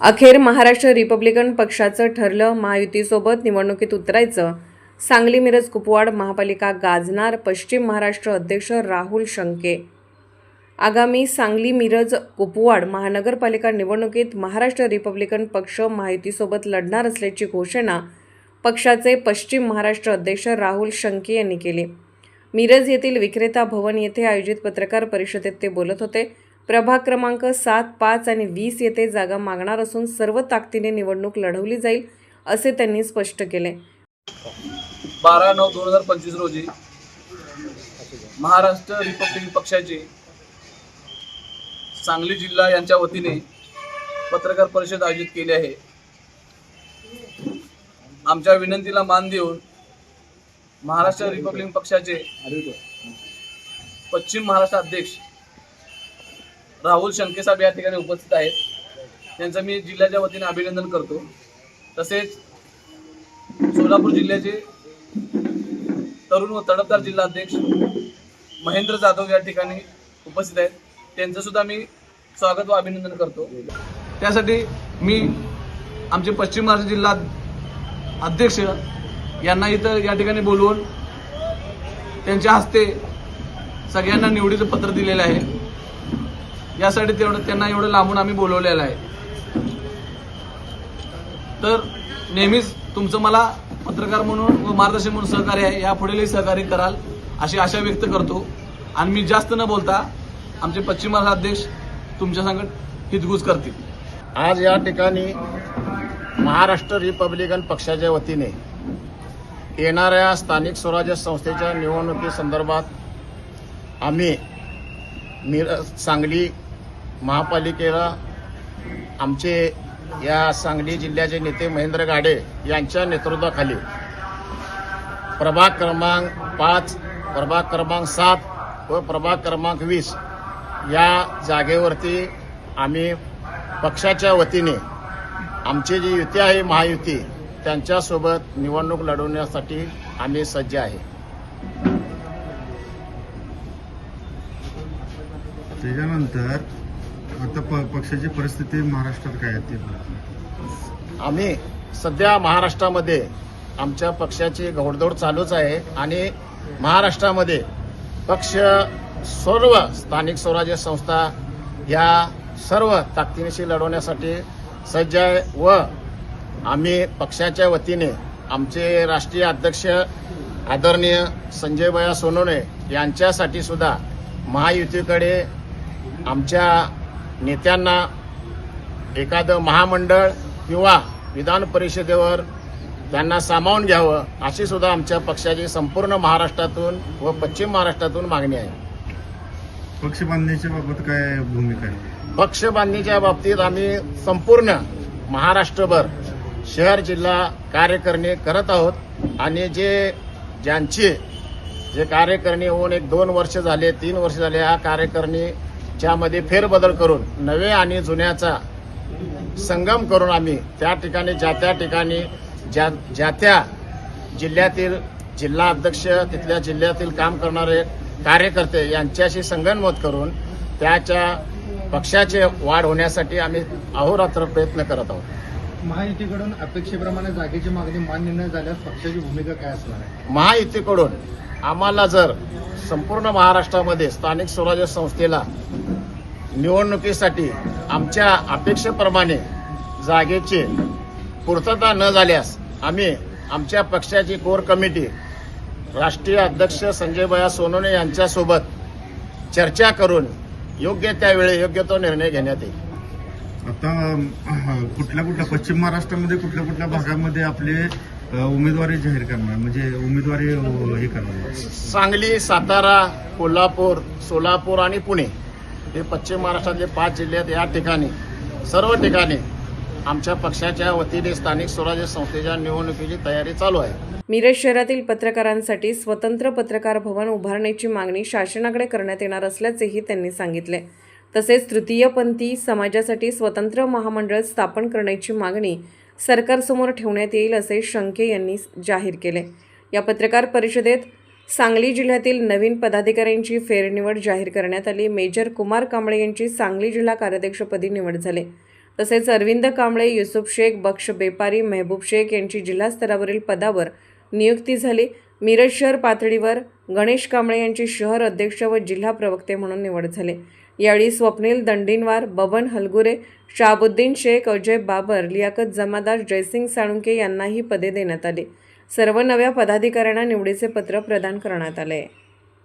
अखेर महाराष्ट्र रिपब्लिकन पक्षाचं ठरलं महायुतीसोबत निवडणुकीत उतरायचं. सांगली मिरज कुपवाड महापालिका गाजणार पश्चिम महाराष्ट्र अध्यक्ष राहुल शंके. आगामी सांगली मिरज कुपवाड महानगरपालिका निवडणुकीत महाराष्ट्र रिपब्लिकन पक्ष महायुतीसोबत लढणार असल्याची घोषणा पक्षाचे पश्चिम महाराष्ट्र अध्यक्ष राहुल शंके यांनी केली. मिरज येथील विक्रेता भवन येथे आयोजित पत्रकार परिषदेत ते बोलत होते. प्रभाग क्रमांक सात पाच आणि वीस येथे जागा मागणार असून सर्व ताकदीने निवडणूक लढवली जाईल असे त्यांनी स्पष्ट केले. बारा नऊ दोन हजार पंचवीस रोजी महाराष्ट्र रिपब्लिकन पक्षाचे सांगली जिल्हा यांच्या वतीने पत्रकार परिषद आयोजित केली आहे. आमच्या विनंतीला मान देऊन महाराष्ट्र रिपब्लिकन पक्षाचे पश्चिम महाराष्ट्र अध्यक्ष राहुल शंके साहेब या ठिकाणी उपस्थित आहेत. त्यांचं मी जिल्ह्याच्या वतीने अभिनंदन करतो. तसेच सोलापूर जिल्ह्याचे तरुण व तडफदार जिल्हाध्यक्ष महेंद्र जाधव या ठिकाणी उपस्थित आहेत. त्यांचं सुद्धा मी स्वागत व अभिनंदन करतो. त्यासाठी मी आमचे पश्चिम महाराष्ट्र जिल्हा अध्यक्ष यांना इथं या ठिकाणी बोलवून त्यांच्या हस्ते सगळ्यांना निवडीचं पत्र दिलेलं आहे. यासाठी तेवढं त्यांना एवढं लांबून आम्ही बोलवलेलं आहे. तर नेहमीच तुमचं मला पत्रकार म्हणून व मार्गदर्शन म्हणून सहकार्य आहे. यापुढेही सहकार्य कराल अशी आशा व्यक्त करतो. आणि मी जास्त न बोलता आमचे पश्चिम महाराष्ट्र अध्यक्ष तुमच्या संगत हितगुज करतील. आज या ठिकाणी महाराष्ट्र रिपब्लिकन पक्षाच्या वतीने येणाऱ्या स्थानिक स्वराज्य संस्थेच्या निवडणुकीसंदर्भात आम्ही मिर सांगली महापालिकेला आमचे या सांगली जिल्ह्याचे नेते महेंद्र गाडे यांच्या नेतृत्वाखाली प्रभाग क्रमांक पाच प्रभाग क्रमांक सात व प्रभाग क्रमांक वीस या जागेवरती आम्ही पक्षाच्या वतीने आमची जी युती आहे महायुती त्यांच्यासोबत निवडणूक लढवण्यासाठी आम्ही सज्ज आहे. त्याच्यानंतर आता प पक्षाची परिस्थिती महाराष्ट्रात काय आहे ते आम्ही सध्या महाराष्ट्रामध्ये आमच्या पक्षाची घोडदौड चालूच आहे आणि महाराष्ट्रामध्ये पक्ष सर्व स्थानिक स्वराज्य संस्था या सर्व ताकदीनिशी लढवण्यासाठी सज्ज आहे व आम्ही पक्षाच्या वतीने आमचे राष्ट्रीय अध्यक्ष आदरणीय संजयभया सोनोने यांच्यासाठी सुद्धा महायुतीकडे आमच्या नेत्यांना एखादं महामंडळ किंवा विधान परिषदेवर त्यांना सामावून घ्यावं अशी सुद्धा आमच्या पक्षाची संपूर्ण महाराष्ट्रातून व पश्चिम महाराष्ट्रातून मागणी आहे. पक्ष बांधण्याच्या बाबत काय भूमिका आहे? पक्ष बांधणीच्या बाबतीत आम्ही संपूर्ण महाराष्ट्रभर शहर जिल्हा कार्यकारिणी करत आहोत. आणि जे ज्यांचे जे कार्यकारिणी होऊन एक दोन वर्ष झाले तीन वर्ष झाले या कार्यकारिणीच्या मध्ये फेरबदल करून नवे आणि जुन्याचा संगम करून आम्ही त्या ठिकाणी ज्या त्या ठिकाणी ज्या ज्या त्या जिल्ह्यातील जिल्हा अध्यक्ष तिथल्या जिल्ह्यातील काम करणारे कार्यकर्ते यांच्याशी संगनमत करून त्याच्या पक्षाचे वाढ होण्यासाठी आम्ही अहोरात्र प्रयत्न करत आहोत. महायुतीकडून अपेक्षेप्रमाणे जागेची मागणी मान्य न झाल्यास पक्षाची भूमिका काय असणार आहे? महायुतीकडून आम्हाला जर संपूर्ण महाराष्ट्रामध्ये स्थानिक स्वराज्य संस्थेला निवडणुकीसाठी आमच्या अपेक्षेप्रमाणे जागेची पूर्तता न झाल्यास आम्ही आमच्या पक्षाची कोर कमिटी राष्ट्रीय अध्यक्ष संजयभया सोनवणे यांच्यासोबत चर्चा करून योग्य त्यावेळी योग्य तो निर्णय घेण्यात येईल. आता कुठल्या कुठल्या पश्चिम महाराष्ट्रामध्ये कुठल्या कुठल्या भागामध्ये आपले उमेदवारी जाहीर करणार? म्हणजे उमेदवारी हे करणार. सांगली सातारा कोल्हापूर सोलापूर आणि पुणे. हे पश्चिम महाराष्ट्रातले पाच जिल्ह्यात या ठिकाणी सर्व ठिकाणी आमच्या पक्षाच्या वतीने स्थानिक स्वराज्य संस्थेच्या निवडणुकीची तयारी चालू आहे. मिरज शहरातील पत्रकारांसाठी स्वतंत्र पत्रकार भवन उभारण्याची मागणी शासनाकडे करण्यात येणार असल्याचेही त्यांनी सांगितले. तसेच तृतीयपंथी समाजासाठी स्वतंत्र महामंडळ स्थापन करण्याची मागणी सरकारसमोर ठेवण्यात येईल असे शंके यांनी जाहीर केले. या पत्रकार परिषदेत सांगली जिल्ह्यातील नवीन पदाधिकाऱ्यांची फेरनिवड जाहीर करण्यात आली. मेजर कुमार कांबळे यांची सांगली जिल्हा कार्याध्यक्षपदी निवड झाली. तसेच अरविंद कांबळे युसुफ शेख बक्ष बेपारी मेहबूब शेख यांची जिल्हा स्तरावरील पदावर नियुक्ती झाली. मिरज शहर पातळीवर गणेश कांबळे यांची शहर अध्यक्ष व जिल्हा प्रवक्ते म्हणून निवड झाली. यावेळी स्वप्नील दंडीनवार बबन हलगुरे शाहाबुद्दीन शेख अजय बाबर लियाकत जमादार जयसिंग साळुंके यांनाही पदे देण्यात आली. सर्व नव्या पदाधिकाऱ्यांना निवडीचे पत्र प्रदान करण्यात आले.